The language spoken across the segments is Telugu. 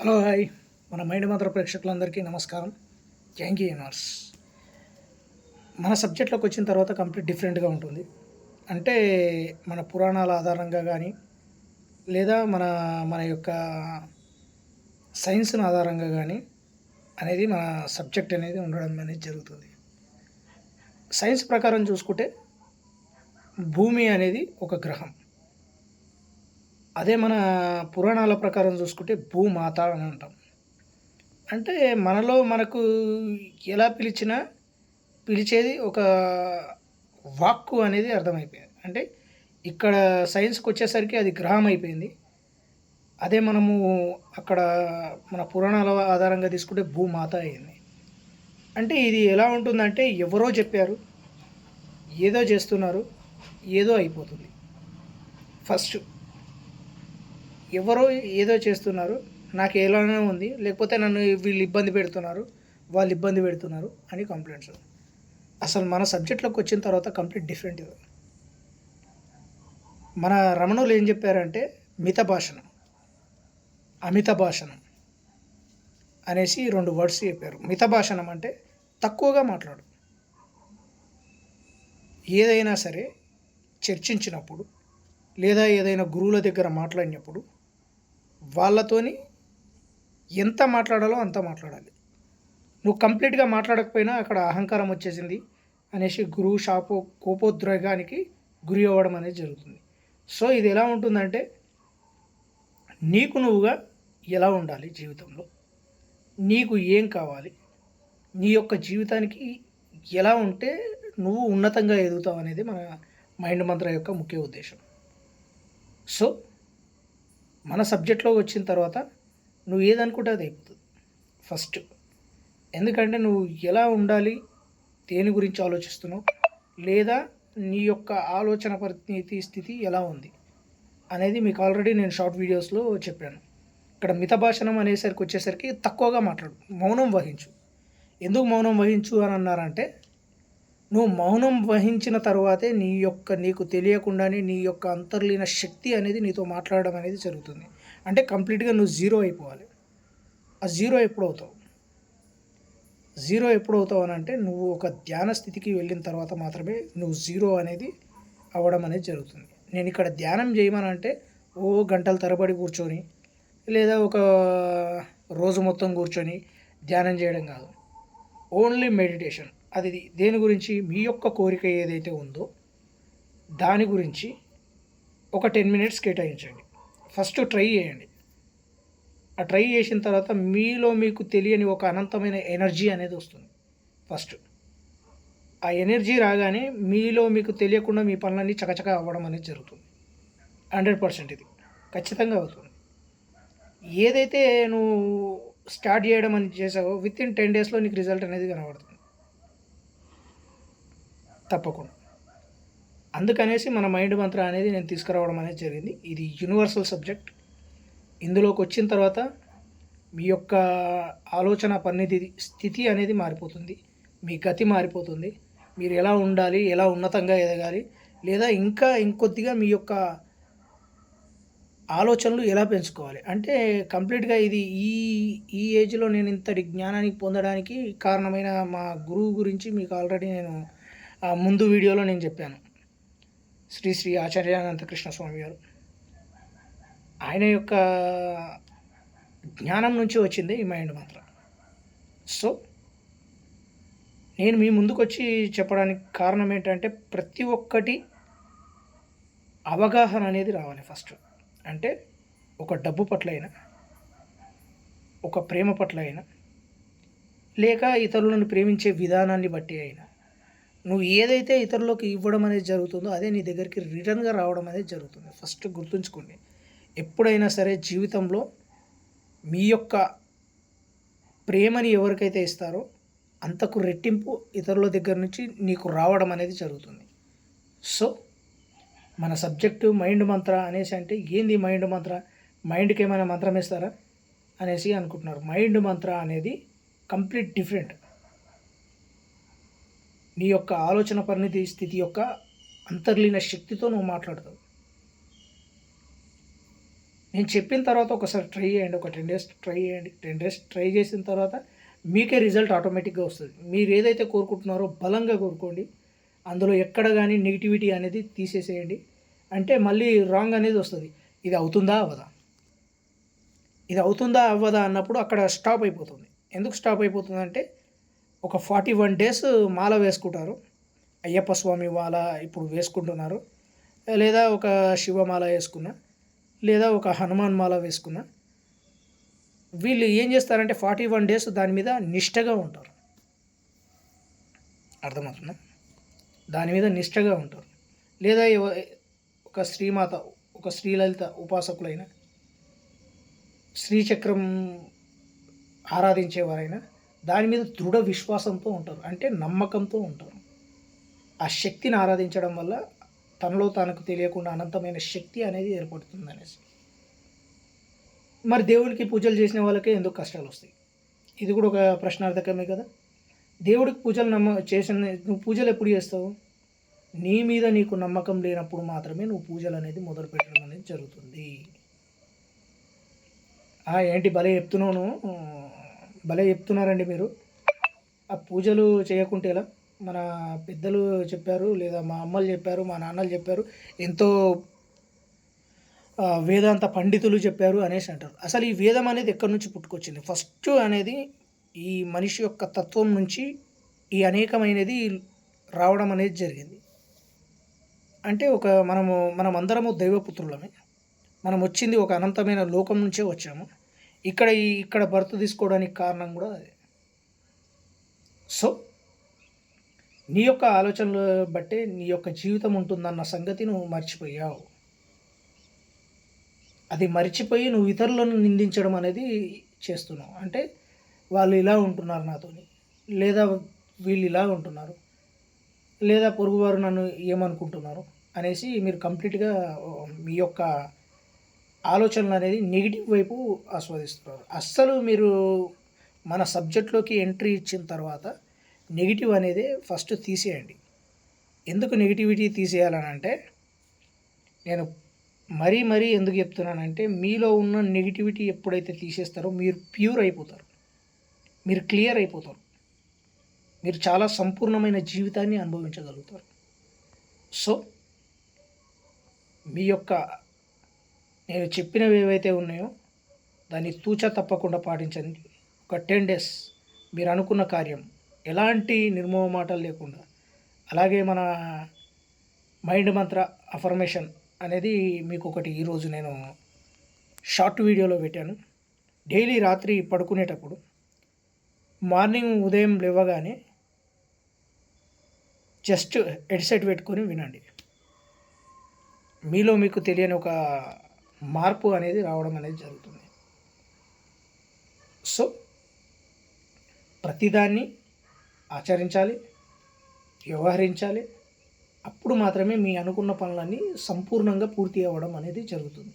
Hello hi. మన మైండ్ మాత్ర ప్రేక్షకులందరికీ నమస్కారం. థ్యాంక్ యూ యూనివర్స్ మన సబ్జెక్ట్లోకి వచ్చిన తర్వాత కంప్లీట్ డిఫరెంట్గా ఉంటుంది. అంటే మన పురాణాల ఆధారంగా కానీ లేదా మన మన యొక్క సైన్స్ని ఆధారంగా కానీ అనేది మన సబ్జెక్ట్ అనేది ఉండడం అనేది జరుగుతుంది. సైన్స్ ప్రకారం చూసుకుంటే భూమి అనేది ఒక గ్రహం. అదే మన పురాణాల ప్రకారం చూసుకుంటే భూమాత అని అంటాం. అంటే మనలో మనకు ఎలా పిలిచినా పిలిచేది ఒక వాక్కు అనేది అర్థమైపోయింది. అంటే ఇక్కడ సైన్స్కి వచ్చేసరికి అది గ్రహం అయిపోయింది. అదే మనము అక్కడ మన పురాణాల ఆధారంగా తీసుకుంటే భూమాత అయింది. అంటే ఇది ఎలా ఉంటుందంటే ఎవరో చెప్పారు ఏదో చేస్తున్నారు ఏదో అయిపోతుంది. ఫస్ట్ ఎవరో ఏదో చేస్తున్నారు. నాకు ఎలానే ఉంది. లేకపోతే నన్ను వీళ్ళు ఇబ్బంది పెడుతున్నారు. వాళ్ళు ఇబ్బంది పెడుతున్నారు అని కంప్లైంట్స్ అసలు మన సబ్జెక్ట్లోకి వచ్చిన తర్వాత కంప్లీట్ డిఫరెంట్ ఇది. మన రమణులు ఏం చెప్పారంటే మిత భాషణం అమిత భాషణం అనేసి రెండు వర్డ్స్ చెప్పారు. మిత భాషణం అంటే తక్కువగా మాట్లాడు. ఏదైనా సరే చర్చించినప్పుడు లేదా ఏదైనా గురువుల దగ్గర మాట్లాడినప్పుడు వాళ్ళతోని ఎంత మాట్లాడాలో అంత మాట్లాడాలి. నువ్వు కంప్లీట్గా మాట్లాడకపోయినా అక్కడ అహంకారం వచ్చేసింది అనేసి గురువు షాపు కోపోద్రేగానికి గురి అవ్వడం అనేది జరుగుతుంది. సో ఇది ఎలా ఉంటుందంటే నీకు నువ్వుగా ఎలా ఉండాలి జీవితంలో? నీకు ఏం కావాలి? నీ యొక్క జీవితానికి ఎలా ఉంటే నువ్వు ఉన్నతంగా ఎదుగుతావు అనేది మన మైండ్ మంత్ర యొక్క ముఖ్య ఉద్దేశం. సో మన సబ్జెక్ట్లో వచ్చిన తర్వాత నువ్వు ఏదనుకుంటే అది అయిపోతుంది ఫస్ట్ ఎందుకంటే నువ్వు ఎలా ఉండాలి దేని గురించి ఆలోచిస్తున్నావు లేదా నీ యొక్క ఆలోచన పరిస్థితి స్థితి ఎలా ఉంది అనేది మీకు ఆల్రెడీ నేను షార్ట్ వీడియోస్లో చెప్పాను. ఇక్కడ మిత భాషణం అనేసరికి వచ్చేసరికి తక్కువగా మాట్లాడు మౌనం వహించు. ఎందుకు మౌనం వహించు అని అన్నారంటే నువ్వు మౌనం వహించిన తర్వాతే నీ యొక్క నీకు తెలియకుండానే నీ యొక్క అంతర్లీన శక్తి అనేది నీతో మాట్లాడడం అనేది జరుగుతుంది. అంటే కంప్లీట్గా నువ్వు జీరో అయిపోవాలి. ఆ జీరో ఎప్పుడు అవుతావు? జీరో ఎప్పుడు అవుతావు అని అంటే నువ్వు ఒక ధ్యాన స్థితికి వెళ్ళిన తర్వాత మాత్రమే నువ్వు జీరో అనేది అవ్వడం అనేది జరుగుతుంది. నేను ఇక్కడ ధ్యానం చేయమనంటే ఓ గంటల తరబడి కూర్చొని లేదా ఒక రోజు మొత్తం కూర్చొని ధ్యానం చేయడం కాదు. Only meditation. అది దేని గురించి? మీ యొక్క కోరిక ఏదైతే ఉందో దాని గురించి ఒక టెన్ మినిట్స్ కేటాయించండి. ఫస్ట్ ట్రై చేయండి. ఆ ట్రై చేసిన తర్వాత మీలో మీకు తెలియని ఒక అనంతమైన ఎనర్జీ అనేది వస్తుంది. ఫస్ట్ ఆ ఎనర్జీ రాగానే మీలో మీకు తెలియకుండా మీ పనులన్నీ చకచక అవ్వడం అనేది జరుగుతుంది. హండ్రెడ్ పర్సెంట్ ఇది. ఖచ్చితంగా అవుతుంది. ఏదైతే నువ్వు స్టార్ట్ చేయడం అని చేసావో విత్ ఇన్ టెన్ డేస్లో నీకు రిజల్ట్ అనేది కనబడుతుంది. తప్పకుండా. అందుకనేసి మన మైండ్ మంత్ర అనేది నేను తీసుకురావడం అనేది జరిగింది. ఇది యూనివర్సల్ సబ్జెక్ట్. ఇందులోకి వచ్చిన తర్వాత మీ యొక్క ఆలోచన పరిణితి స్థితి అనేది మారిపోతుంది. మీ గతి మారిపోతుంది. మీరు ఎలా ఉండాలి ఎలా ఉన్నతంగా ఎదగాలి లేదా ఇంకా ఇంకొద్దిగా మీ యొక్క ఆలోచనలు ఎలా పెంచుకోవాలి? అంటే కంప్లీట్గా ఇది ఈ ఈ ఏజ్లో నేను ఇంతటి జ్ఞానానికి పొందడానికి కారణమైన మా గురువు గురించి మీకు ఆల్రెడీ నేను ముందు వీడియోలో నేను చెప్పాను. శ్రీ శ్రీ ఆచార్యానంత కృష్ణ స్వామి గారు. ఆయన యొక్క జ్ఞానం నుంచి వచ్చింది ఈ మైండ్ మాత్రం. సో నేను మీ ముందుకు వచ్చి చెప్పడానికి కారణం ఏంటంటే ప్రతి ఒక్కటి అవగాహన అనేది రావాలి ఫస్ట్. అంటే ఒక డబ్బు పట్ల అయినా ఒక ప్రేమ పట్ల అయినా లేక ఇతరులను ప్రేమించే విధానాన్ని బట్టి అయినా నువ్వు ఏదైతే ఇతరులకు ఇవ్వడం అనేది జరుగుతుందో అదే నీ దగ్గరికి రిటర్న్గా రావడం అనేది జరుగుతుంది. ఫస్ట్ గుర్తుంచుకోండి. ఎప్పుడైనా సరే జీవితంలో మీ యొక్క ప్రేమని ఎవరికైతే ఇస్తారో అంతకు రెట్టింపు ఇతరుల దగ్గర నుంచి నీకు రావడం అనేది జరుగుతుంది. సో మన సబ్జెక్టు మైండ్ మంత్ర అనేసి అంటే ఏంది మైండ్ మంత్ర? మైండ్కి ఏమైనా మంత్రం ఇస్తారా? అనేసి అనుకుంటున్నారు. మైండ్ మంత్ర అనేది కంప్లీట్ డిఫరెంట్. నీ యొక్క ఆలోచన పరిణితి స్థితి యొక్క అంతర్లీన శక్తితో నువ్వు మాట్లాడతావు. నేను చెప్పిన తర్వాత ఒకసారి ట్రై చేయండి ఒక టెన్ డేస్ ట్రై చేయండి. టెన్ డేస్ ట్రై చేసిన తర్వాత మీకే రిజల్ట్ ఆటోమేటిక్గా వస్తుంది. మీరు ఏదైతే కోరుకుంటున్నారో బలంగా కోరుకోండి. అందులో ఎక్కడ కానీ నెగిటివిటీ అనేది తీసేసేయండి. అంటే మళ్ళీ రాంగ్ అనేది వస్తుంది. ఇది అవుతుందా అవ్వదా? ఇది అవుతుందా అవ్వదా అన్నప్పుడు అక్కడ స్టాప్ అయిపోతుంది. ఎందుకు స్టాప్ అయిపోతుంది అంటే ఒక ఫార్టీ వన్ డేస్ మాల వేసుకుంటారు. అయ్యప్ప స్వామి మాల ఇప్పుడు వేసుకుంటున్నారు. లేదా ఒక శివమాల వేసుకున్నా లేదా ఒక హనుమాన్ మాల వేసుకున్నా వీళ్ళు ఏం చేస్తారంటే ఫార్టీ వన్ డేస్ దాని మీద నిష్టగా ఉంటారు. అర్థమవుతుందా? దాని మీద నిష్టగా ఉంటారు. లేదా ఒక శ్రీమాత ఒక శ్రీలలిత ఉపాసకులైన శ్రీచక్రం ఆరాధించేవారైనా దాని మీద దృఢ విశ్వాసంతో ఉంటారు. అంటే నమ్మకంతో ఉంటారు. ఆ శక్తిని ఆరాధించడం వల్ల తనలో తనకు తెలియకుండా అనంతమైన శక్తి అనేది ఏర్పడుతుంది అనేసి మరి దేవుడికి పూజలు చేసిన వాళ్ళకే ఎందుకు కష్టాలు వస్తాయి. ఇది కూడా ఒక ప్రశ్నార్థకమే కదా. దేవుడికి పూజలు నమ్మ చేసిన నువ్వు పూజలు ఎప్పుడు చేస్తావు? నీ మీద నీకు నమ్మకం లేనప్పుడు మాత్రమే నువ్వు పూజలు అనేది మొదలు పెట్టడం అనేది జరుగుతుంది. ఆ, ఏంటి భలే చెప్తున్నాను? భలే చెప్తున్నారండి మీరు. ఆ పూజలు చేయకుంటే ఎలా? మన పెద్దలు చెప్పారు లేదా మా అమ్మలు చెప్పారు మా నాన్నలు చెప్పారు ఎంతో వేదాంత పండితులు చెప్పారు అనేసి అంటారు. అసలు ఈ వేదం అనేది ఎక్కడి నుంచి పుట్టుకొచ్చింది? ఫస్ట్ అనేది ఈ మనిషి యొక్క తత్వం నుంచి ఈ అనేకమైనది రావడం అనేది జరిగింది. అంటే ఒక మనము మనం అందరము దైవపుత్రులమే. మనం వచ్చింది ఒక అనంతమైన లోకం నుంచే వచ్చాము. ఇక్కడ ఈ ఇక్కడ బర్త్ తీసుకోవడానికి కారణం కూడా అదే. సో నీ యొక్క ఆలోచనలు బట్టే నీ యొక్క జీవితం ఉంటుందన్న సంగతి నువ్వు మర్చిపోయావు. అది మర్చిపోయి నువ్వు ఇతరులను నిందించడం అనేది చేస్తున్నావు. అంటే వాళ్ళు ఇలా ఉంటున్నారు నాతోని లేదా వీళ్ళు ఇలా ఉంటున్నారు లేదా పొరుగువారు నన్ను ఏమనుకుంటున్నారు అనేసి మీరు కంప్లీట్గా మీ యొక్క ఆలోచనలు అనేది నెగిటివ్ వైపు ఆస్వాదిస్తున్నారు. అస్సలు మీరు మన సబ్జెక్ట్లోకి ఎంట్రీ ఇచ్చిన తర్వాత నెగిటివ్ అనేది ఫస్ట్ తీసేయండి. ఎందుకు నెగిటివిటీ తీసేయాలని అంటే నేను మరీ మరీ ఎందుకు చెప్తున్నానంటే మీలో ఉన్న నెగిటివిటీ ఎప్పుడైతే తీసేస్తారో మీరు ప్యూర్ అయిపోతారు. మీరు క్లియర్ అయిపోతారు. మీరు చాలా సంపూర్ణమైన జీవితాన్ని అనుభవించగలుగుతారు. సో మీ యొక్క నేను చెప్పినవి ఏవైతే ఉన్నాయో దాన్ని తూచ తప్పకుండా పాటించండి. ఒక టెన్ డేస్ మీరు అనుకున్న కార్యం ఎలాంటి నిర్మోహమాటలు లేకుండా. అలాగే మన మైండ్ మంత్ర అఫర్మేషన్ అనేది మీకు ఒకటి ఈరోజు నేను షార్ట్ వీడియోలో పెట్టాను. డైలీ రాత్రి పడుకునేటప్పుడు మార్నింగ్ ఉదయం లేవగానే జస్ట్ హెడ్సెట్ పెట్టుకొని వినండి. మీలో మీకు తెలియని ఒక మార్పు అనేది రావడం అనేది జరుగుతుంది. సో ప్రతిదాన్ని ఆచరించాలి వ్యవహరించాలి. అప్పుడు మాత్రమే మీ అనుకున్న పనులన్నీ సంపూర్ణంగా పూర్తి అవ్వడం అనేది జరుగుతుంది.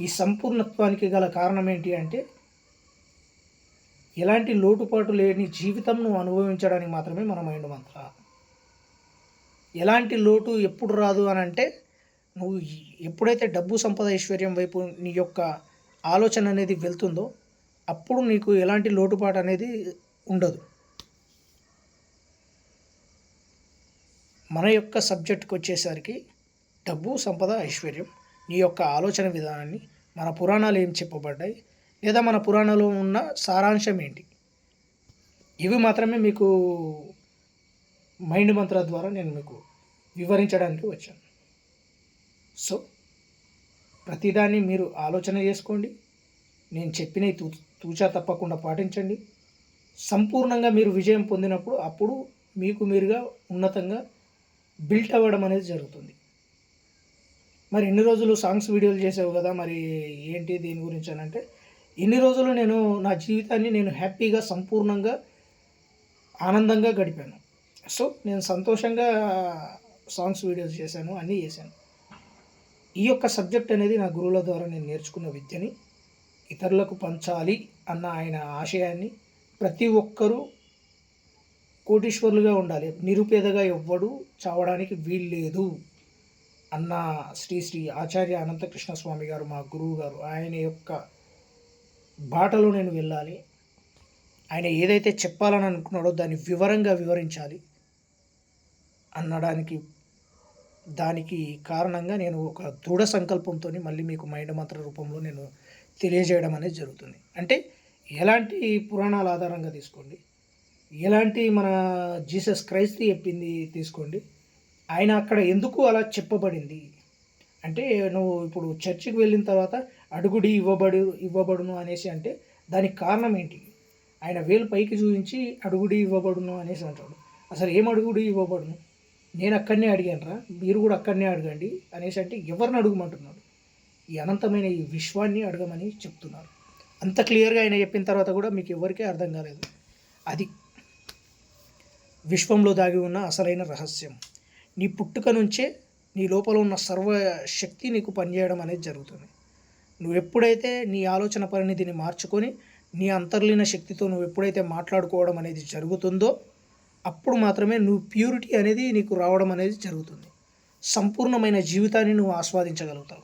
ఈ సంపూర్ణత్వానికి గల కారణం ఏంటి అంటే ఎలాంటి లోటుపాటు లేని జీవితం నువ్వు అనుభవించడానికి మాత్రమే మన మైండ్ మంత్ర. ఎలాంటి లోటు ఎప్పుడు రాదు అని అంటే నువ్వు ఎప్పుడైతే డబ్బు సంపద ఐశ్వర్యం వైపు నీ యొక్క ఆలోచన అనేది వెళ్తుందో అప్పుడు నీకు ఎలాంటి లోటుపాటు అనేది ఉండదు. మన యొక్క సబ్జెక్ట్కి వచ్చేసరికి డబ్బు సంపద ఐశ్వర్యం నీ యొక్క ఆలోచన విధానాన్ని మన పురాణాలు ఏం చెప్పబడ్డాయి లేదా మన పురాణంలో ఉన్న సారాంశం ఏంటి? ఇవి మాత్రమే మీకు మైండ్ మంత్ర ద్వారా నేను మీకు వివరించడానికి వచ్చాను. సో ప్రతిదాన్ని మీరు ఆలోచన చేసుకోండి. నేను చెప్పినవి తూ తూచా తప్పకుండా పాటించండి. సంపూర్ణంగా మీరు విజయం పొందినప్పుడు అప్పుడు మీకు మీరుగా ఉన్నతంగా బిల్ట్ అవ్వడం అనేది జరుగుతుంది. మరి ఎన్ని రోజులు సాంగ్స్ వీడియోలు చేసావు కదా మరి ఏంటి దీని గురించి అని అంటే ఇన్ని రోజులు నేను నా జీవితాన్ని నేను హ్యాపీగా సంపూర్ణంగా ఆనందంగా గడిపాను. సో నేను సంతోషంగా సాంగ్స్ వీడియోస్ చేశాను అన్నీ చేశాను. ఈ యొక్క సబ్జెక్ట్ అనేది నా గురువుల ద్వారా నేను నేర్చుకున్న విద్యని ఇతరులకు పంచాలి అన్న ఆయన ఆశయాన్ని ప్రతి ఒక్కరూ కోటీశ్వరులుగా ఉండాలి. నిరుపేదగా ఎవ్వడు చావడానికి వీల్లేదు అన్న శ్రీ శ్రీ ఆచార్య అనంతకృష్ణ స్వామి గారు మా గురువు గారు ఆయన యొక్క బాటలో నేను వెళ్ళాలి. ఆయన ఏదైతే చెప్పాలని అనుకున్నాడో దాన్ని వివరంగా వివరించాలి అనడానికి దానికి కారణంగా నేను ఒక దృఢ సంకల్పంతో మళ్ళీ మీకు మైండ్ మంత్ర రూపంలో నేను తెలియజేయడం అనేది జరుగుతుంది. అంటే ఎలాంటి పురాణాల ఆధారంగా తీసుకోండి? ఎలాంటి మన జీసస్ క్రైస్తు చెప్పింది తీసుకోండి? ఆయన అక్కడ ఎందుకు అలా చెప్పబడింది? అంటే నువ్వు ఇప్పుడు చర్చికి వెళ్ళిన తర్వాత అడుగుడి ఇవ్వబడు ఇవ్వబడును అనేసి అంటే దానికి కారణం ఏంటి? ఆయన వేలు పైకి చూపించి అడుగుడి ఇవ్వబడును అనేసి అంటాడు. అసలు ఏం అడుగుడి ఇవ్వబడును? నేను అక్కడనే అడిగానరా మీరు కూడా అక్కడనే అడగండి అనేసి అంటే ఎవరిని అడుగుమంటున్నాడు? ఈ అనంతమైన ఈ విశ్వాన్ని అడగమని చెప్తున్నారు. అంత క్లియర్గా ఆయన చెప్పిన తర్వాత కూడా మీకు ఎవరికీ అర్థం కాలేదు. అది విశ్వంలో దాగి ఉన్న అసలైన రహస్యం. నీ పుట్టుక నుంచే నీ లోపల ఉన్న సర్వ శక్తి నీకు పనిచేయడం అనేది జరుగుతుంది. నువ్వు ఎప్పుడైతే నీ ఆలోచన పరిణితిని మార్చుకొని నీ అంతర్లీన శక్తితో నువ్వు ఎప్పుడైతే మాట్లాడుకోవడం అనేది జరుగుతుందో అప్పుడు మాత్రమే నువ్వు ప్యూరిటీ అనేది నీకు రావడం అనేది జరుగుతుంది. సంపూర్ణమైన జీవితాన్ని నువ్వు ఆస్వాదించగలుగుతావు.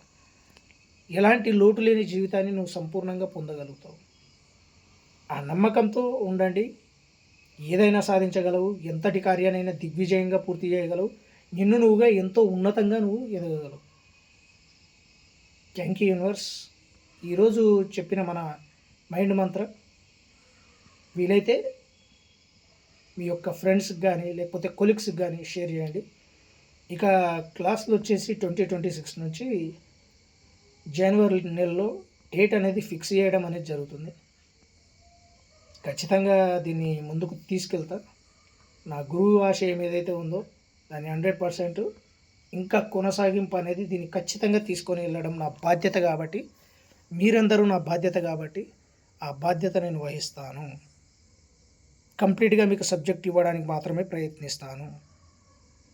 ఎలాంటి లోటు లేని జీవితాన్ని నువ్వు సంపూర్ణంగా పొందగలుగుతావు. ఆ నమ్మకంతో ఉండండి. ఏదైనా సాధించగలవు. ఎంతటి కార్యానైనా దిగ్విజయంగా పూర్తి చేయగలవు. నిన్ను నువ్వుగా ఎంతో ఉన్నతంగా నువ్వు ఎదగగలవు. Thank you universe. ఈరోజు చెప్పిన మన మైండ్ మంత్ర వీలైతే మీ యొక్క ఫ్రెండ్స్కి కానీ లేకపోతే కొలీగ్స్కి కానీ షేర్ చేయండి. ఇక క్లాసులు వచ్చేసి ట్వంటీ ట్వంటీ సిక్స్ నుంచి జనవరి నెలలో డేట్ అనేది ఫిక్స్ చేయడం అనేది జరుగుతుంది. ఖచ్చితంగా దీన్ని ముందుకు తీసుకెళ్తా. నా గురువు ఆశయం ఏదైతే ఉందో దాని హండ్రెడ్ పర్సెంట్ ఇంకా కొనసాగింపు అనేది దీన్ని ఖచ్చితంగా తీసుకొని వెళ్ళడం నా బాధ్యత కాబట్టి మీరందరూ నా బాధ్యత కాబట్టి ఆ బాధ్యత నేను వహిస్తాను. కంప్లీట్గా మీకు సబ్జెక్ట్ ఇవ్వడానికి మాత్రమే ప్రయత్నిస్తాను.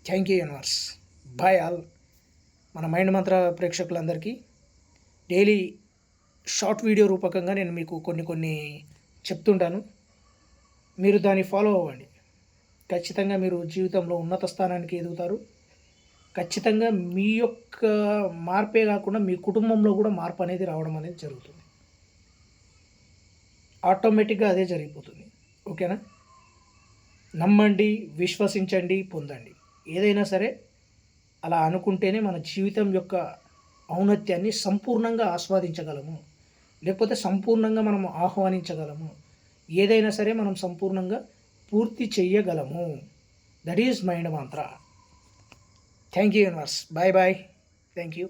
Thank you universe. Bye all. మన మైండ్ మంత్ర ప్రేక్షకులందరికీ డైలీ షార్ట్ వీడియో రూపకంగా నేను మీకు కొన్ని కొన్ని చెప్తుంటాను. మీరు దాన్ని ఫాలో అవ్వండి. ఖచ్చితంగా మీరు జీవితంలో ఉన్నత స్థానానికి ఎదుగుతారు. ఖచ్చితంగా మీ యొక్క మార్పే కాకుండా మీ కుటుంబంలో కూడా మార్పు అనేది రావడం అనేది జరుగుతుంది. ఆటోమేటిక్గా అదే జరిగిపోతుంది. ఓకేనా? నమ్మండి విశ్వసించండి పొందండి. ఏదైనా సరే అలా అనుకుంటేనే మన జీవితం యొక్క ఔన్నత్యాన్ని సంపూర్ణంగా ఆస్వాదించగలము. లేకపోతే సంపూర్ణంగా మనం ఆహ్వానించగలము. ఏదైనా సరే మనం సంపూర్ణంగా పూర్తి చెయ్యగలము. That is mind mantra thank you universe bye bye thank you